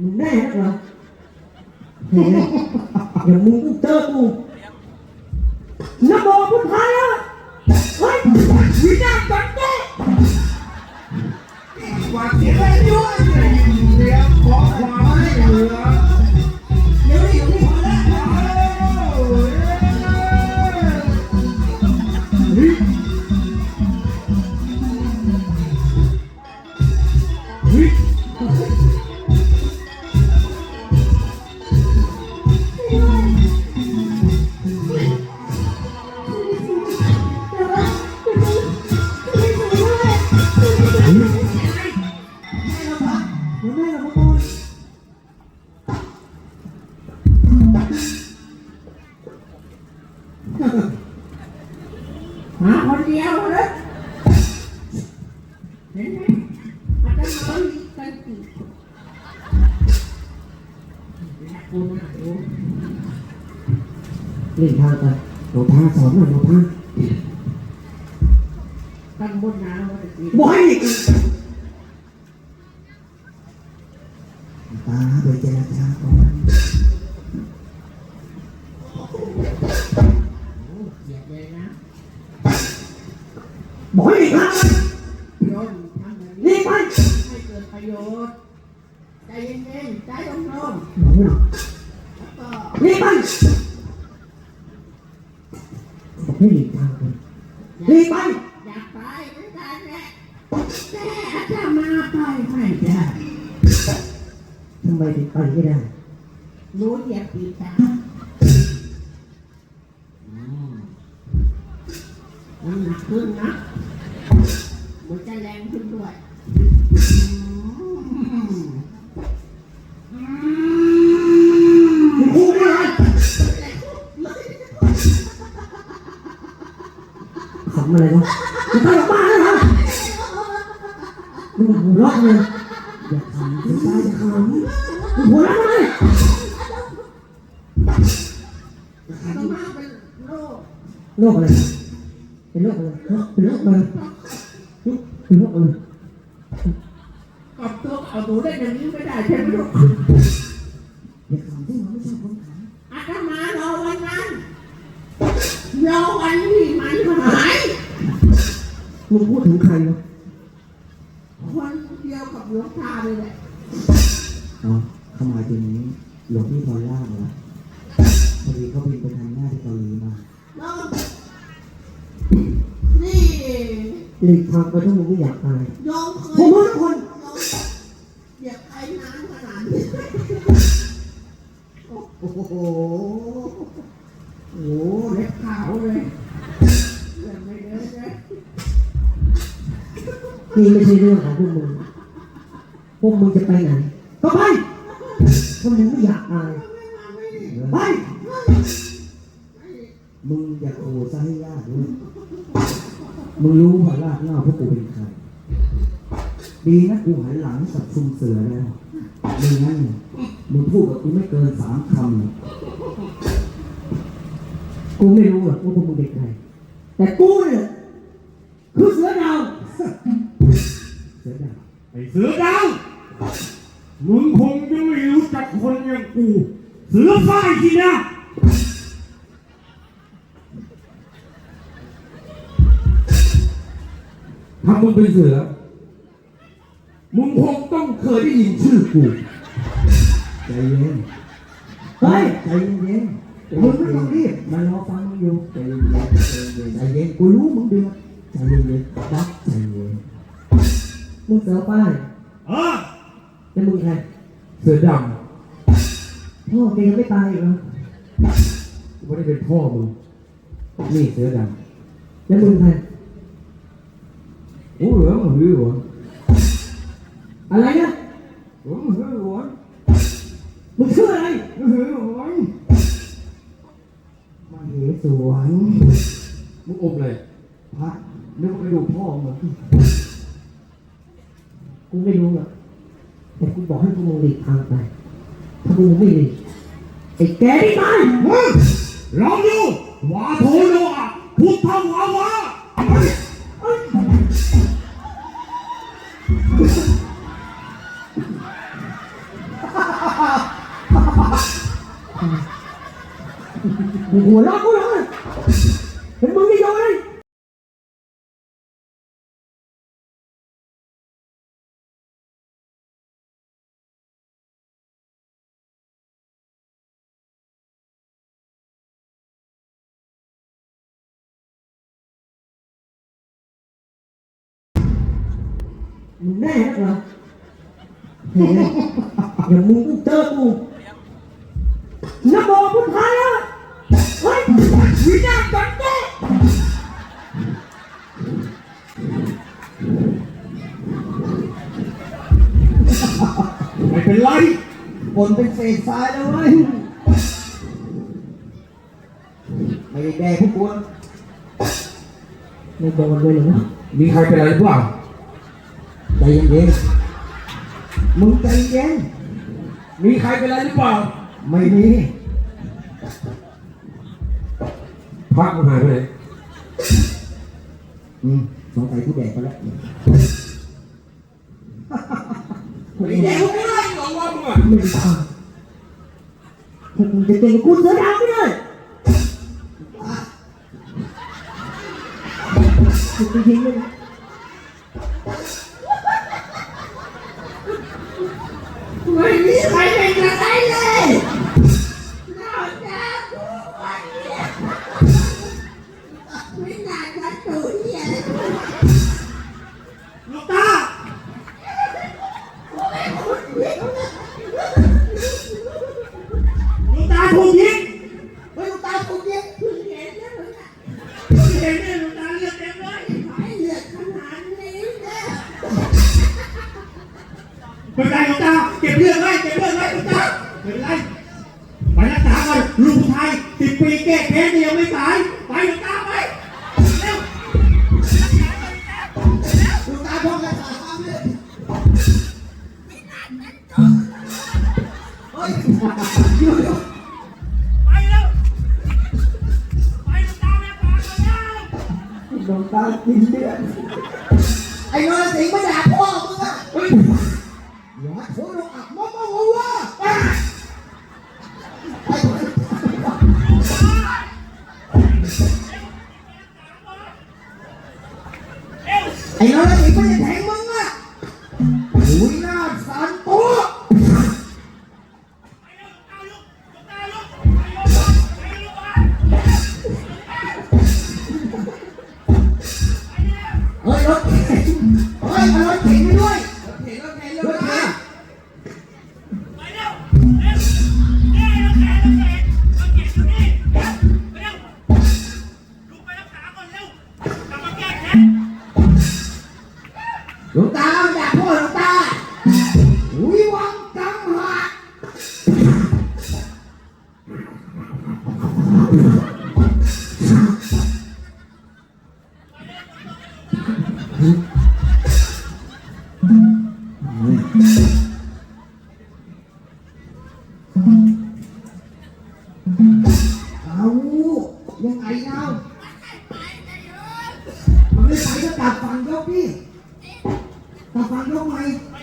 มึงแน่นักเหรอเฮ้ยอย่างมึงต้องเจอกูนะโมพุทธายะเฮ้ยวิญญาณจันโตหวาดเดียวเลยยุ่งเดียวขอความให้เหลือ หาคนเดียวเลยเห็นไหมอาจจะมาอีกกันอีกคุณหาดูเล่นทางกันหลวงตาสอนหน่อยหลวงตาตั้งบนน้ำว่าจะกินบอก นี่ไปให้เกิดประโยชน์ ใจเย็นๆ ใจร่มๆแล้วก็นี่ไปบอกให้อีกทางกันนี่ไป อยากไปไม่ได้แหละแต่อาจจะมาไปไม่ได้ทำไมถึงไปไม่ได้ รู้เหยียบปีตาน้ำหนักขึ้นนะ อะไรวะมึงไปออกมาแล้วเหรอมึงหัวเราะเลยอย่าขำมึงตายจะขำมึงหัวเราะทำไมต้องมาเป็นโรคโรคอะไรเป็นโรคอะไรเป็นโรคอะไรเป็นโรคอะไรกับตัวเอาหนูได้อย่างนี้ไม่ได้ใช่ไหมลูกอย่าขำที่มันไม่ชอบคนขอาตมารอวันนั้นรอวันที่มันหายำ มึงพูดถึงใครวะคนเดียวกับหลวงตาเลยแหละอ๋อเข้ามาถึงหลวงพี่พอลล่าเหรอพอดีเขาบินไปทำหน้าที่เกาหลีมาแล้วนี่หลีกทางไปถ้ามึงไม่อยากตายยอมเคผมยรู้ทุกคนเหยียบไอ้น้ำขนาดนี้โอ้โหโอ้โหเล็บขาวเลย นี่ไม่ใช่เรื่องของพวกมึง พวกมึงจะไปไหน ก็ไปถ้ามึงไม่อยากตายไป มึงอย่าโกรธซะให้ยากด้วยมึงรู้ว่าลากเหง่าพวกกูเป็นใคร ดีนะกูหันหลังสับซุ่มเสือแล้วไม่งั้นเนี่ยมึงพูดกับกูไม่เกินสามคำเนี่ยกูไม่รู้หรอกว่าพวกมึงเป็นใคร แต่กูเนี่ยคือเสือดาว สือดาวไอ้เสือดาวมึงคงจะไม่รู้จักคนอย่างกู เสือฝ้ายสินะถ้ามึงเป็นเสือ มึงคงต้องเคยได้ยินชื่อกู ใจเย็น เฮ้ย ใจเย็นมึงไม่ต้องรีบมันรอฟังมึงอยู่ใจเย็นใจเย็นใจเย็นกูรู้มึงเดือดใจเย็นรักใจเย็น มึงเสือป้ายเออแล้วมึงใครเสือดพ่อแกยังไม่ตายอีกเหรอำกูไม่ได้เป็นพ่อมึง นี่เสือดแล้วมึงใครำโอ้เหรอมึงหือหัวอะไรนะโอ้มึงหือหัวมึงชื่ออะไรมึงหือหัวมาเหสวนมึงอมเลยพระนึกว่าไปดูพ่อมึง กูไม่รู้หรอกแต่กูบอกให้พวกมึงหลีกทางไป ถ้าพวกมึงไม่หลีกไอ้แกนี่ตายมึงลองดูวาโทโนอะพุทธวาวาไมึงหัวเราะ มึงแน่นักเหรอเฮ้ยอย่างมึงกูเจอกูนะโมพุทธายะเฮ้ยวิญญาณจันโตไม่เป็นไรบนเป็นเศษทรายแล้วเว้ยไม่ได้แดกพวกกูไม่โดนเลยเหรอวะมีใครเป็นอะไรหรือเปล่า ใจเย็นๆมึงใจเย็น มีใครเป็นอะไรหรือเปล่า ไม่มีพักมันหายไปไหนอืมสงสัยกูแดกไปแล้วไอ้เด็กไม่ได้หรอกว่ามึงอะไม่ได้ทำถ้ามึงจะเก่งกว่ากูเสือดาวไม่ได้จริงๆเลยนะ ไม่เป็นไรลูกตาเก็บเลือดไว้เก็บเลือดไว้ลูกตาไม่เป็นไรไปรักษาก่อนลูกชายสิบปีแก้แค้นยังไม่ตายไปลูกตาไปเร็วดูตาพองกระถางเลยเฮ้ยอยู่อยู่ไปเร็วไปลูกตาแม่ปากก่อนแล้วโดนตากินเลือดไอ้นรสิงห์ไมาด่า ไอ้นรสิงห์มันจะแทงมึงอะหุยหน้าสันตัวเฮ้ยรถเข็นเฮ้ยเอารถเข็นไปด้วยรถเข็น ลวงตาอย่ากพ่อหลวงตาวิวังกังหักเอา กลั